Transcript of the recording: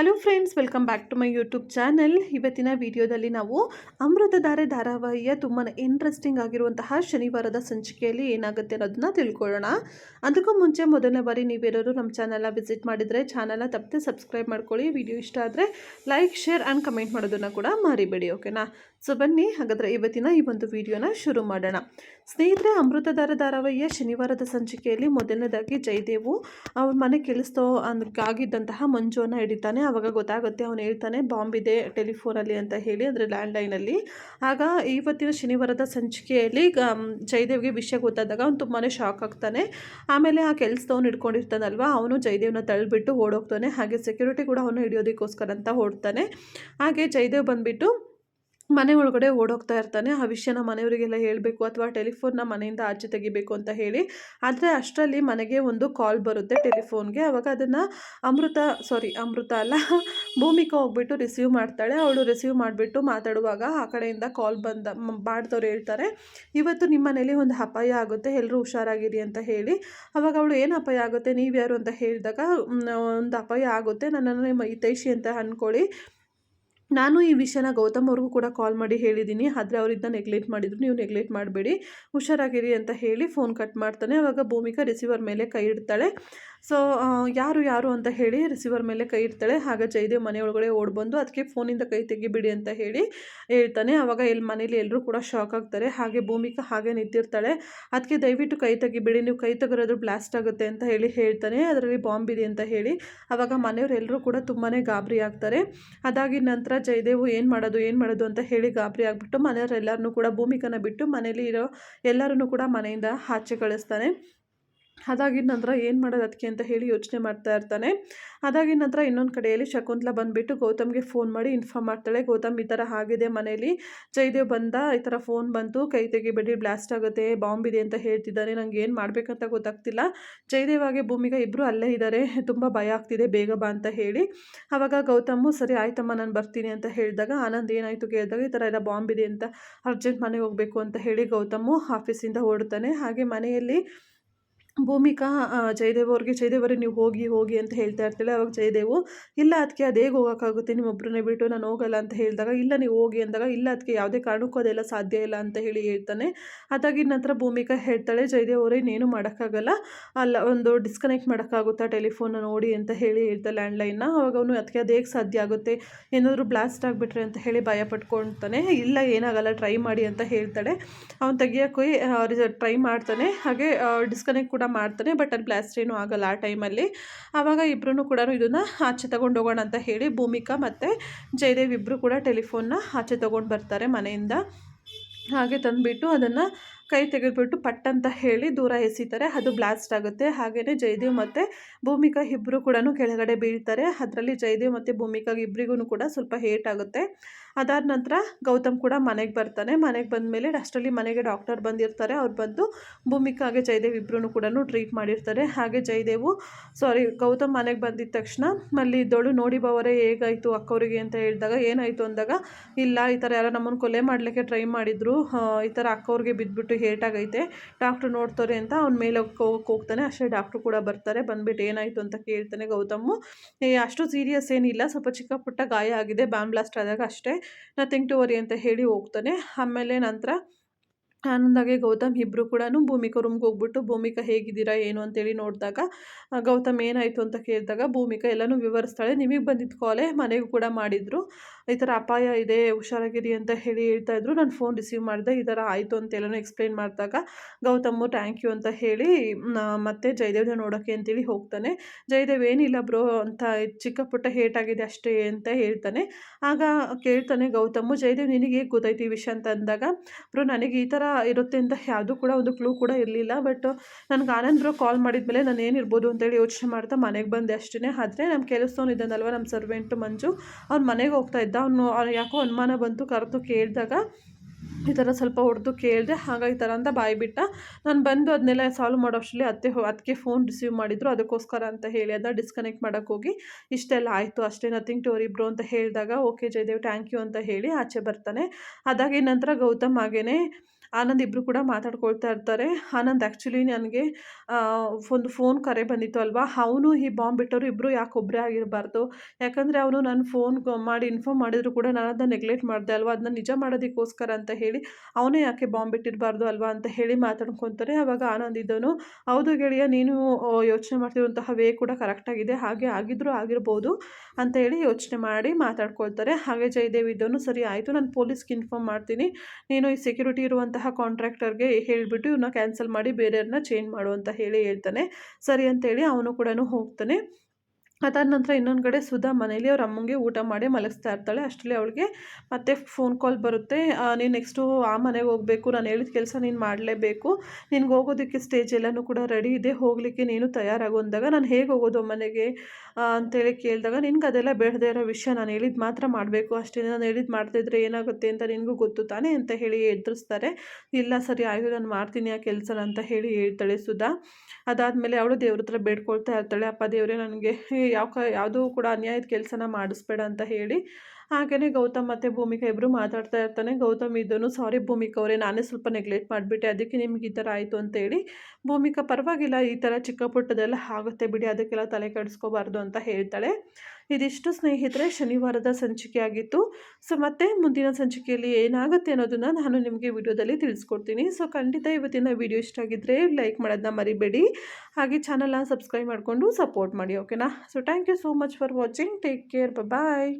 Hello friends welcome back to my YouTube channel ಇವತ್ತಿನ ವಿಡಿಯೋದಲ್ಲಿ ನಾವು ಅಮೃತಧಾರೆ ಧಾರಾವಾಹಿಯ ತುಂಬಾ ಇಂಟ್ರೆಸ್ಟಿಂಗ್ ಆಗಿರುವಂತಹ ಶನಿವಾರದ ಸಂಚಿಕೆಯಲ್ಲಿ ಏನಾಗುತ್ತೆ ಅನ್ನೋದನ್ನ ತಿಳ್ಕೊಳ್ಳೋಣ. ಅದಕ್ಕೂ ಮುಂಚೆ ಮೊದಲನೇ ಬಾರಿ ನೀವೇನಾದ್ರು ನಮ್ಮ ಚಾನಲ್ನ ವಿಸಿಟ್ ಮಾಡಿದರೆ ಚಾನಲ್ನ ತಪ್ಪದೆ ಸಬ್ಸ್ಕ್ರೈಬ್ ಮಾಡ್ಕೊಳ್ಳಿ. ವಿಡಿಯೋ ಇಷ್ಟ ಆದರೆ ಲೈಕ್ ಶೇರ್ ಆ್ಯಂಡ್ ಕಮೆಂಟ್ ಮಾಡೋದನ್ನು ಕೂಡ ಮರಿಬೇಡಿ ಓಕೆನಾ ಸೊ ಬನ್ನಿ, ಹಾಗಾದರೆ ಇವತ್ತಿನ ಈ ಒಂದು ವಿಡಿಯೋನ ಶುರು ಮಾಡೋಣ. ಸ್ನೇಹಿತರೆ, ಅಮೃತಧಾರ ಧಾರಾವಾಹಿಯ ಶನಿವಾರದ ಸಂಚಿಕೆಯಲ್ಲಿ ಮೊದಲನೇದಾಗಿ ಜಯದೇವು ಅವ್ರ ಮನೆ ಕೆಲಸ ಆಗಿದ್ದಂತಹ ಮಂಜುವನ್ನು ಹಿಡಿತಾನೆ. ಆವಾಗ ಗೊತ್ತಾಗುತ್ತೆ, ಅವನು ಹೇಳ್ತಾನೆ, ಬಾಂಬ್ ಇದೆ ಟೆಲಿಫೋನಲ್ಲಿ ಅಂತ ಹೇಳಿ, ಅಂದರೆ ಲ್ಯಾಂಡ್ಲೈನಲ್ಲಿ ಆಗ ಇವತ್ತಿನ ಶನಿವಾರದ ಸಂಚಿಕೆಯಲ್ಲಿ ಜಯದೇವ್ಗೆ ವಿಷಯ ಗೊತ್ತಾದಾಗ ಅವ್ನು ತುಂಬಾ ಶಾಕ್ ಆಗ್ತಾನೆ. ಆಮೇಲೆ ಆ ಕೆಲಸದವನು ಹಿಡ್ಕೊಂಡಿರ್ತಾನಲ್ವ, ಅವನು ಜಯದೇವ್ನ ತಳ್ಳಿಬಿಟ್ಟು ಓಡೋಗ್ತಾನೆ. ಹಾಗೆ ಸೆಕ್ಯೂರಿಟಿ ಕೂಡ ಅವನು ಹಿಡಿಯೋದಕ್ಕೋಸ್ಕರ ಅಂತ ಓಡ್ತಾನೆ. ಹಾಗೆ ಜಯದೇವ್ ಬಂದುಬಿಟ್ಟು ಮನೆ ಒಳಗಡೆ ಓಡೋಗ್ತಾ ಇರ್ತಾನೆ. ಆ ವಿಷಯನ ಮನೆಯವರಿಗೆಲ್ಲ ಹೇಳಬೇಕು ಅಥವಾ ಟೆಲಿಫೋನ್ನ ಮನೆಯಿಂದ ಆಚೆ ತೆಗಿಬೇಕು ಅಂತ ಹೇಳಿ. ಆದರೆ ಅಷ್ಟರಲ್ಲಿ ಮನೆಗೆ ಒಂದು ಕಾಲ್ ಬರುತ್ತೆ ಟೆಲಿಫೋನ್ಗೆ. ಅವಾಗ ಅದನ್ನು ಅಮೃತ ಸಾರಿ ಅಮೃತ ಅಲ್ಲ, ಭೂಮಿಕಾ ಹೋಗ್ಬಿಟ್ಟು ರಿಸೀವ್ ಮಾಡ್ತಾಳೆ. ಅವಳು ರಿಸೀವ್ ಮಾಡಿಬಿಟ್ಟು ಮಾತಾಡುವಾಗ ಆ ಕಡೆಯಿಂದ ಕಾಲ್ ಬಂದ ಮಾಡ್ದವ್ರು ಹೇಳ್ತಾರೆ, ಇವತ್ತು ನಿಮ್ಮ ಮನೇಲಿ ಒಂದು ಅಪಾಯ ಆಗುತ್ತೆ ಎಲ್ಲರೂ ಹುಷಾರಾಗಿರಿ ಅಂತ ಹೇಳಿ. ಅವಾಗ ಅವಳು, ಏನು ಅಪಾಯ ಆಗುತ್ತೆ? ನೀವು ಯಾರು ಅಂತ ಹೇಳಿದಾಗ ಒಂದು ಅಪಾಯ ಆಗುತ್ತೆ. ನನ್ನನ್ನು ನಿಮ್ಮ ಹಿತೈಷಿ ಅಂತ ಅಂದ್ಕೊಳ್ಳಿ ನಾನು ಈ ವಿಷಯನ ಗೌತಮ್ ಅವ್ರಿಗೂ ಕೂಡ ಕಾಲ್ ಮಾಡಿ ಹೇಳಿದ್ದೀನಿ. ಆದರೆ ಅವರಿಂದ ನೆಗ್ಲೆಕ್ಟ್ ಮಾಡಿದ್ರು. ನೀವು ನೆಗ್ಲೆಕ್ಟ್ ಮಾಡಬೇಡಿ. ಹುಷಾರಾಗಿರಿ ಅಂತ ಹೇಳಿ ಫೋನ್ ಕಟ್ ಮಾಡ್ತಾನೆ. ಅವಾಗ ಭೂಮಿಕಾ ರಿಸೀವರ್ ಮೇಲೆ ಕೈ ಇಡ್ತಾಳೆ. ಸೊ ಯಾರು ಯಾರು ಅಂತ ಹೇಳಿ ರಿಸೀವರ್ ಮೇಲೆ ಕೈ ಇಡ್ತಾಳೆ. ಆಗ ಜಯದೇವ್ ಮನೆ ಒಳಗಡೆ ಬಂದು ಅದಕ್ಕೆ ಫೋನಿಂದ ಕೈ ತೆಗಿಬಿಡಿ ಅಂತ ಹೇಳಿ ಹೇಳ್ತಾನೆ. ಆವಾಗ ಎಲ್ಲಿ ಮನೇಲಿ ಎಲ್ಲರೂ ಕೂಡ ಶಾಕ್ ಆಗ್ತಾರೆ. ಹಾಗೆ ಭೂಮಿಕಾ ಹಾಗೆ ನಿಂತಿರ್ತಾಳೆ. ಅದಕ್ಕೆ ದಯವಿಟ್ಟು ಕೈ ತೆಗಿಬಿಡಿ. ನೀವು ಕೈ ತೆಗೆರೋದು ಬ್ಲಾಸ್ಟ್ ಆಗುತ್ತೆ ಅಂತ ಹೇಳಿ ಹೇಳ್ತಾನೆ. ಅದರಲ್ಲಿ ಬಾಂಬ್ ಇದೆ ಅಂತ ಹೇಳಿ ಆವಾಗ ಮನೆಯವರೆಲ್ಲರೂ ಕೂಡ ತುಂಬಾ ಗಾಬರಿ ಆಗ್ತಾರೆ. ಅದಾಗಿದ ನಂತರ ಜಯದೇವು ಏನು ಮಾಡೋದು ಏನು ಮಾಡೋದು ಅಂತ ಹೇಳಿ ಗಾಬರಿ ಆಗಿಬಿಟ್ಟು ಮನೆಯವರೆಲ್ಲರನ್ನೂ ಕೂಡ ಭೂಮಿಕನ ಬಿಟ್ಟು ಮನೇಲಿ ಇರೋ ಎಲ್ಲರನ್ನೂ ಕೂಡ ಮನೆಯಿಂದ ಆಚೆ ಕಳಿಸ್ತಾನೆ. ಅದಾಗಿದ ನಂತರ ಏನು ಮಾಡೋದು ಅದಕ್ಕೆ ಅಂತ ಹೇಳಿ ಯೋಚನೆ ಮಾಡ್ತಾ ಇರ್ತಾನೆ. ಅದಾಗಿದ್ದ ನಂತರ ಇನ್ನೊಂದು ಕಡೆಯಲ್ಲಿ ಶಕುಂತಲ ಬಂದುಬಿಟ್ಟು ಗೌತಮ್ಗೆ ಫೋನ್ ಮಾಡಿ ಇನ್ಫಾರ್ಮ್ ಮಾಡ್ತಾಳೆ, ಗೌತಮ್, ಈ ಥರ ಆಗಿದೆ ಮನೇಲಿ. ಜಯದೇವ್ ಬಂದ, ಈ ಥರ ಫೋನ್ ಬಂತು. ಕೈ ತೆಗಿಬೇಡಿ ಬ್ಲಾಸ್ಟ್ ಆಗುತ್ತೆ ಬಾಂಬ್ ಇದೆ ಅಂತ ಹೇಳ್ತಿದ್ದಾನೆ. ನಂಗೆ ಏನು ಮಾಡಬೇಕಂತ ಗೊತ್ತಾಗ್ತಿಲ್ಲ. ಜಯದೇವ್ ಹಾಗೆ ಭೂಮಿಕಾ ಇಬ್ಬರು ಅಲ್ಲೇ ಇದ್ದಾರೆ ತುಂಬ ಭಯ ಆಗ್ತಿದೆ, ಬೇಗ ಬಾ ಅಂತ ಹೇಳಿ. ಆವಾಗ ಗೌತಮು ಸರಿ, ಆಯ್ತಮ್ಮ, ನಾನು ಬರ್ತೀನಿ ಅಂತ ಹೇಳಿದಾಗ, ಆನಂದ್, ಏನಾಯಿತು? ಕೇಳಿದಾಗ, ಈ ಥರ ಎಲ್ಲ ಬಾಂಬ್ ಇದೆ ಅಂತ ಅರ್ಜೆಂಟ್ ಮನೆಗೆ ಹೋಗಬೇಕು ಅಂತ ಹೇಳಿ ಗೌತಮು ಆಫೀಸಿಂದ ಓಡ್ತಾನೆ ಹಾಗೆ ಮನೆಯಲ್ಲಿ ಭೂಮಿಕಾ ಜಯದೇವ ಅವ್ರಿಗೆ ಜಯದೇವ್ ಅವ್ರಿಗೆ ನೀವು ಹೋಗಿ ಹೋಗಿ ಅಂತ ಹೇಳ್ತಾ ಇರ್ತಾಳೆ ಅವಾಗ ಜಯದೇವು, ಇಲ್ಲ ಅದಕ್ಕೆ ಅದು ಹೇಗೆ ಹೋಗೋಕ್ಕಾಗುತ್ತೆ ನಿಮ್ಮೊಬ್ಬರನ್ನೇ ಬಿಟ್ಟು ನಾನು ಹೋಗಲ್ಲ ಅಂತ ಹೇಳಿದಾಗ, ಇಲ್ಲ ನೀವು ಹೋಗಿ ಅಂದಾಗ, ಇಲ್ಲ ಅದಕ್ಕೆ ಯಾವುದೇ ಕಾರಣಕ್ಕೂ ಅದೆಲ್ಲ ಸಾಧ್ಯ ಇಲ್ಲ ಅಂತ ಹೇಳಿ ಹೇಳ್ತಾನೆ. ಅದಾಗಿ ನಂತರ ಭೂಮಿಕಾ ಹೇಳ್ತಾಳೆ, ಜಯದೇವ್ ಅವರೇ, ಇನ್ನೇನು ಮಾಡೋಕ್ಕಾಗಲ್ಲ. ಅಲ್ಲ, ಒಂದು ಡಿಸ್ಕನೆಕ್ಟ್ ಮಾಡೋಕ್ಕಾಗುತ್ತಾ ಟೆಲಿಫೋನ್ ನೋಡಿ ಅಂತ ಹೇಳಿ ಹೇಳ್ತಾ ಲ್ಯಾಂಡ್ಲೈನ್ನ ಅವಾಗ ಅವನು ಅದಕ್ಕೆ ಅದು ಹೇಗೆ ಸಾಧ್ಯ ಆಗುತ್ತೆ, ಏನಾದರೂ ಬ್ಲಾಸ್ಟ್ ಆಗಿಬಿಟ್ರೆ ಅಂತ ಹೇಳಿ ಭಯ ಪಟ್ಕೊಳ್ತಾನೆ ಇಲ್ಲ, ಏನಾಗಲ್ಲ ಟ್ರೈ ಮಾಡಿ ಅಂತ ಹೇಳ್ತಾಳೆ. ಅವ್ನು ತೆಗಿಯೋಕ್ಕೆ ಟ್ರೈ ಮಾಡ್ತಾನೆ. ಹಾಗೆ ಡಿಸ್ಕನೆಕ್ಟ್ ಕೂಡ ಮಾಡ್ತಾನೆ ಬಟ್ ಅಲ್ಲಿ ಬ್ಲಾಸ್ಟ್ ಏನೂ ಆಗಲ್ಲ ಆ ಟೈಮಲ್ಲಿ ಆವಾಗ ಇಬ್ಬರೂ ಕೂಡ ಇದನ್ನು ಆಚೆ ತಗೊಂಡು ಹೋಗೋಣ ಅಂತ ಹೇಳಿ ಭೂಮಿಕಾ ಮತ್ತು ಜಯದೇವ್ ಇಬ್ಬರು ಕೂಡ ಟೆಲಿಫೋನ್ನ ಆಚೆ ತೊಗೊಂಡು ಬರ್ತಾರೆ ಮನೆಯಿಂದ. ಹಾಗೆ ತಂದುಬಿಟ್ಟು ಅದನ್ನು ಕೈ ತೆಗೆದುಬಿಟ್ಟು ಪಟ್ ಅಂತ ಹೇಳಿ ದೂರ ಎಸಿತಾರೆ. ಅದು ಬ್ಲಾಸ್ಟ್ ಆಗುತ್ತೆ. ಹಾಗೆಯೇ ಜಯದೇವ್ ಮತ್ತು ಭೂಮಿಕಾ ಇಬ್ಬರು ಕೂಡ ಕೆಳಗಡೆ ಬೀಳ್ತಾರೆ. ಅದರಲ್ಲಿ ಜಯದೇವ್ ಮತ್ತು ಭೂಮಿಕಾ ಇಬ್ಬರಿಗೂ ಕೂಡ ಸ್ವಲ್ಪ ಹೇಟ್ ಆಗುತ್ತೆ. ಅದಾದ ನಂತರ ಗೌತಮ್ ಕೂಡ ಮನೆಗೆ ಬರ್ತಾನೆ. ಮನೆಗೆ ಬಂದಮೇಲೆ ಅಷ್ಟರಲ್ಲಿ ಮನೆಗೆ ಡಾಕ್ಟರ್ ಬಂದಿರ್ತಾರೆ. ಅವ್ರು ಬಂದು ಭೂಮಿಕಾಗೆ ಜಯದೇವ್ ಇಬ್ಬರೂ ಕೂಡ ಟ್ರೀಟ್ ಮಾಡಿರ್ತಾರೆ. ಹಾಗೆ ಜಯದೇವು, ಸಾರಿ, ಗೌತಮ್ ಮನೆಗೆ ಬಂದಿದ್ದ ತಕ್ಷಣ ಮಲ್ಲಿ ಇದ್ದೋಳು ನೋಡಿ ಬವರೇ, ಹೇಗಾಯಿತು ಅಕ್ಕವರಿಗೆ? ಅಂತ ಹೇಳಿದಾಗ, ಏನಾಯಿತು? ಅಂದಾಗ, ಇಲ್ಲ, ಈ ಥರ ಯಾರೋ ನಮ್ಮನ್ನು ಕೊಲೆ ಮಾಡಲಿಕ್ಕೆ ಟ್ರೈ ಮಾಡಿದ್ರು. ಈ ಥರ ಅಕ್ಕವ್ರಿಗೆ ಬಿದ್ದುಬಿಟ್ಟು ಹೇಟಾಗೈತೆ ಡಾಕ್ಟ್ರು ನೋಡ್ತಾರೆ ಅಂತ ಅವ್ನ ಮೇಲೆ ಹೋಗ್ತಾನೆ. ಅಷ್ಟೇ ಡಾಕ್ಟ್ರು ಕೂಡ ಬರ್ತಾರೆ. ಬಂದ್ಬಿಟ್ಟು ಏನಾಯಿತು ಅಂತ ಕೇಳ್ತಾನೆ ಗೌತಮ್ಮು ಏ, ಅಷ್ಟು ಸೀರಿಯಸ್ ಏನಿಲ್ಲ. ಸ್ವಲ್ಪ ಚಿಕ್ಕ ಪುಟ್ಟ ಗಾಯ ಆಗಿದೆ. ಬ್ಯಾಮ್ ಬ್ಲಾಸ್ಟ್ ಆದಾಗ ಅಷ್ಟೇ. ನಥಿಂಗ್ ಟು ವರಿ ಅಂತ ಹೇಳಿ ಹೋಗ್ತಾನೆ. ಆಮೇಲೆ ನಂತರ ಆನಂದಾಗೆ ಗೌತಮ್ ಇಬ್ಬರು ಕೂಡ ಭೂಮಿಕಾ ರೂಮ್ಗೆ ಹೋಗ್ಬಿಟ್ಟು, ಭೂಮಿಕಾ ಹೇಗಿದ್ದೀರಾ, ಏನು ಅಂತೇಳಿ ನೋಡಿದಾಗ ಗೌತಮ್ ಏನಾಯಿತು ಅಂತ ಕೇಳಿದಾಗ ಭೂಮಿಕಾ ಎಲ್ಲನೂ ವಿವರಿಸ್ತಾಳೆ. ನಿಮಗೆ ಬಂದಿದ್ದ ಕಾಲೇ ಮನೆಗೂ ಕೂಡ ಮಾಡಿದರು. ಈ ಥರ ಅಪಾಯ ಇದೆ, ಹುಷಾರಾಗಿರಿ ಅಂತ ಹೇಳಿ ಹೇಳ್ತಾ ಇದ್ರು. ನಾನು ಫೋನ್ ರಿಸೀವ್ ಮಾಡಿದೆ, ಈ ಥರ ಆಯಿತು ಅಂತ ಎಲ್ಲನೂ ಎಕ್ಸ್ಪ್ಲೈನ್ ಮಾಡಿದಾಗ ಗೌತಮ್ಮು ಥ್ಯಾಂಕ್ ಯು ಅಂತ ಹೇಳಿ ಮತ್ತೆ ಜಯದೇವ್ನ ನೋಡೋಕ್ಕೆ ಅಂತೇಳಿ ಹೋಗ್ತಾನೆ. ಜಯದೇವ್, ಏನಿಲ್ಲ ಬ್ರೋ ಅಂತ ಚಿಕ್ಕ ಪುಟ್ಟ ಹೇಟ್ ಆಗಿದೆ ಅಷ್ಟೇ ಅಂತ ಹೇಳ್ತಾನೆ. ಆಗ ಕೇಳ್ತಾನೆ ಗೌತಮ್ಮು ಜಯದೇವ್, ನಿನಗೆ ಹೇಗೆ ಗೊತ್ತಾಯ್ತು ಈ ವಿಷಯ? ಅಂತ ಅಂದಾಗ, ಬ್ರೋ, ನನಗೆ ಈ ಥರ ಇರುತ್ತೆ ಅಂತ ಯಾವುದೂ ಕೂಡ ಒಂದು ಕ್ಲೂ ಕೂಡ ಇರಲಿಲ್ಲ. ಬಟ್ ನನಗೆ ಆನಂದ್ ಬ್ರೋ ಕಾಲ್ ಮಾಡಿದ್ಮೇಲೆ ನಾನು ಏನಿರ್ಬೋದು ಅಂತೇಳಿ ಯೋಚನೆ ಮಾಡ್ತಾ ಮನೆಗೆ ಬಂದೆ ಅಷ್ಟೇ ಆದರೆ ನಮ್ಮ ಕೆಲಸದವನು ಇದ್ದಾನಲ್ವ ನಮ್ಮ ಸರ್ವೆಂಟು ಮಂಜು ಅವ್ನು ಮನೆಗೆ ಹೋಗ್ತಾ ಇದ್ದ. ಅವನು ಯಾಕೋ ಅನುಮಾನ ಬಂತು, ಕರೆದು ಕೇಳಿದಾಗ ಈ ಥರ ಸ್ವಲ್ಪ ಹೊಡೆದು ಕೇಳಿದೆ, ಹಾಗಾಗಿ ಈ ಥರ ಅಂತ ಬಾಯಿ ಬಿಟ್ಟ ನಾನು ಬಂದು ಅದನ್ನೆಲ್ಲ ಸಾಲ್ವ್ ಮಾಡೋ ಅಷ್ಟರಲ್ಲಿ ಅತ್ತೆ ಅದಕ್ಕೆ ಫೋನ್ ರಿಸೀವ್ ಮಾಡಿದ್ರು. ಅದಕ್ಕೋಸ್ಕರ ಅಂತ ಹೇಳಿ ಅದ ಡಿಸ್ಕನೆಕ್ಟ್ ಮಾಡೋಕ್ಕೆ ಹೋಗಿ, ಇಷ್ಟೆಲ್ಲ ಆಯಿತು, ಅಷ್ಟೇ ನಥಿಂಗ್ ಟು ಬ್ರೋ ಅಂತ ಹೇಳಿದಾಗ ಓಕೆ ಜಯದೇವ್ ಥ್ಯಾಂಕ್ ಯು ಅಂತ ಹೇಳಿ ಆಚೆ ಬರ್ತಾನೆ. ಅದಾಗಿ ನಂತರ ಗೌತಮ್ ಹಾಗೇನೆ ಆನಂದ್ ಇಬ್ಬರು ಕೂಡ ಮಾತಾಡ್ಕೊಳ್ತಾ ಇರ್ತಾರೆ. ಆನಂದ್ ಆ್ಯಕ್ಚುಲಿ ನನಗೆ ಒಂದು ಫೋನ್ ಕರೆ ಬಂದಿತ್ತು ಅಲ್ವಾ? ಅವನು ಈ ಬಾಂಬ್ ಬಿಟ್ಟವರು ಇಬ್ಬರು ಯಾಕೆ ಒಬ್ಬರೇ ಆಗಿರಬಾರ್ದು? ಯಾಕಂದರೆ ಅವನು ನಾನು ಫೋನ್ ಮಾಡಿ ಇನ್ಫಾರ್ಮ್ ಮಾಡಿದರೂ ಕೂಡ ನಾನು ಅದನ್ನ ನೆಗ್ಲೆಕ್ಟ್ ಮಾಡಿದೆ ಅಲ್ವಾ? ಅದನ್ನ ನಿಜ ಮಾಡೋದಕ್ಕೋಸ್ಕರ ಅಂತ ಹೇಳಿ, ಅವನೇ ಯಾಕೆ ಬಾಂಬ್ ಬಿಟ್ಟಿರಬಾರ್ದು ಅಲ್ವಾ ಅಂತ ಹೇಳಿ ಮಾತಾಡ್ಕೊತಾರೆ. ಆವಾಗ ಆನಂದ್ ಇದ್ದವನು, ಹೌದು ಗೆಳೆಯ, ನೀನು ಯೋಚನೆ ಮಾಡ್ತಿರುವಂತಹ ವೇ ಕೂಡ ಕರೆಕ್ಟಾಗಿದೆ ಹಾಗೆ ಆಗಿದ್ದರೂ ಆಗಿರ್ಬೋದು ಅಂತ ಹೇಳಿ ಯೋಚನೆ ಮಾಡಿ ಮಾತಾಡ್ಕೊಳ್ತಾರೆ. ಹಾಗೆ ಜಯದೇವ್ ಇದ್ದವನು, ಸರಿ, ಆಯಿತು, ನಾನು ಪೊಲೀಸ್ಗೆ ಇನ್ಫಾರ್ಮ್ ಮಾಡ್ತೀನಿ. ನೀನು ಈ ಸೆಕ್ಯೂರಿಟಿ ಇರುವಂತಹ ಕಾಂಟ್ರಾಕ್ಟರ್ಗೆ ಹೇಳಿಬಿಟ್ಟು ಇವನ್ನ ಕ್ಯಾನ್ಸಲ್ ಮಾಡಿ ಬೇರೆಯವ್ರನ್ನ ಚೇಂಜ್ ಮಾಡು ಅಂತ ಹೇಳಿ ಹೇಳ್ತಾನೆ. ಸರಿ ಅಂತೇಳಿ ಅವನು ಕೂಡ ಹೋಗ್ತಾನೆ. ಅದಾದ ನಂತರ ಇನ್ನೊಂದು ಕಡೆ ಸುಧಾ ಮನೇಲಿ ಅವ್ರ ಅಮ್ಮಂಗೆ ಊಟ ಮಾಡಿ ಮಲಗಿಸ್ತಾ ಇರ್ತಾಳೆ. ಅಷ್ಟರಲ್ಲಿ ಅವಳಿಗೆ ಮತ್ತೆ ಫೋನ್ ಕಾಲ್ ಬರುತ್ತೆ. ನೀನು ನೆಕ್ಸ್ಟು ಆ ಮನೆಗೆ ಹೋಗಬೇಕು. ನಾನು ಹೇಳಿದ ಕೆಲಸ ನೀನು ಮಾಡಲೇಬೇಕು. ನಿನ್ಗೆ ಹೋಗೋದಕ್ಕೆ ಸ್ಟೇಜ್ ಎಲ್ಲನೂ ಕೂಡ ರೆಡಿ ಇದೆ. ಹೋಗಲಿಕ್ಕೆ ನೀನು ತಯಾರಾಗು ಅಂದಾಗ ನಾನು ಹೇಗೆ ಹೋಗೋದು ಮನೆಗೆ? ಅಂತೇಳಿ ಕೇಳಿದಾಗ ನಿನ್ಗೆ ಅದೆಲ್ಲ ಬೇಡದೆ ಇರೋ ವಿಷಯ ನಾನು ಹೇಳಿದ ಮಾತ್ರ ಮಾಡಬೇಕು. ಅಷ್ಟೇ ನಾನು ಹೇಳಿದ್ದು ಮಾಡ್ತಿದ್ರೆ ಏನಾಗುತ್ತೆ ಅಂತ ನಿನಗೂ ಗೊತ್ತು ತಾನೇ ಅಂತ ಹೇಳಿ ಎದುರಿಸ್ತಾರೆ. ಇಲ್ಲ ಸರಿ, ಆಯಿತು, ನಾನು ಮಾಡ್ತೀನಿ ಆ ಕೆಲಸ ಅಂತ ಹೇಳಿ ಹೇಳ್ತಾಳೆ ಸುಧಾ. ಅದಾದಮೇಲೆ ಅವಳು ದೇವ್ರ ಹತ್ರ ಬೇಡ್ಕೊಳ್ತಾ ಇರ್ತಾಳೆ. ಅಪ್ಪ ದೇವರೇ, ನನಗೆ ಯಾವ ಕ ಯಾವುದೂ ಕೂಡ ಅನ್ಯಾಯದ ಕೆಲಸನ ಮಾಡಿಸ್ಬೇಡ ಅಂತ ಹೇಳಿ ಹಾಗೆಯೇ ಗೌತಮ್ ಮತ್ತು ಭೂಮಿಕಾ ಇಬ್ಬರು ಮಾತಾಡ್ತಾ ಇರ್ತಾನೆ. ಗೌತಮ್ ಇದನ್ನು, ಸಾರಿ ಭೂಮಿಕಾ ಅವರೇ, ನಾನೇ ಸ್ವಲ್ಪ ನೆಗ್ಲೆಕ್ಟ್ ಮಾಡಿಬಿಟ್ಟೆ. ಅದಕ್ಕೆ ನಿಮ್ಗೆ ಈ ಥರ ಆಯಿತು ಅಂತೇಳಿ ಭೂಮಿಕಾ ಪರವಾಗಿಲ್ಲ, ಈ ಥರ ಚಿಕ್ಕ ಪುಟ್ಟದೆಲ್ಲ ಆಗುತ್ತೆ ಬಿಡಿ, ಅದಕ್ಕೆಲ್ಲ ತಲೆ ಕೆಡಿಸ್ಕೋಬಾರ್ದು ಅಂತ ಹೇಳ್ತಾಳೆ. ಇದಿಷ್ಟು ಸ್ನೇಹಿತರೆ, ಶನಿವಾರದ ಸಂಚಿಕೆ ಆಗಿತ್ತು. ಸೊ, ಮತ್ತೆ ಮುಂದಿನ ಸಂಚಿಕೆಯಲ್ಲಿ ಏನಾಗುತ್ತೆ ಅನ್ನೋದನ್ನು ನಾನು ನಿಮಗೆ ವಿಡಿಯೋದಲ್ಲಿ ತಿಳಿಸ್ಕೊಡ್ತೀನಿ. ಸೊ, ಖಂಡಿತ ಇವತ್ತಿನ ವಿಡಿಯೋ ಇಷ್ಟ ಆಗಿದ್ದರೆ ಲೈಕ್ ಮಾಡೋದನ್ನ ಮರಿಬೇಡಿ. ಹಾಗೆ ಚಾನಲ್ನ ಸಬ್ಸ್ಕ್ರೈಬ್ ಮಾಡಿಕೊಂಡು ಸಪೋರ್ಟ್ ಮಾಡಿ ಓಕೆನಾ so thank you so much for watching take care bye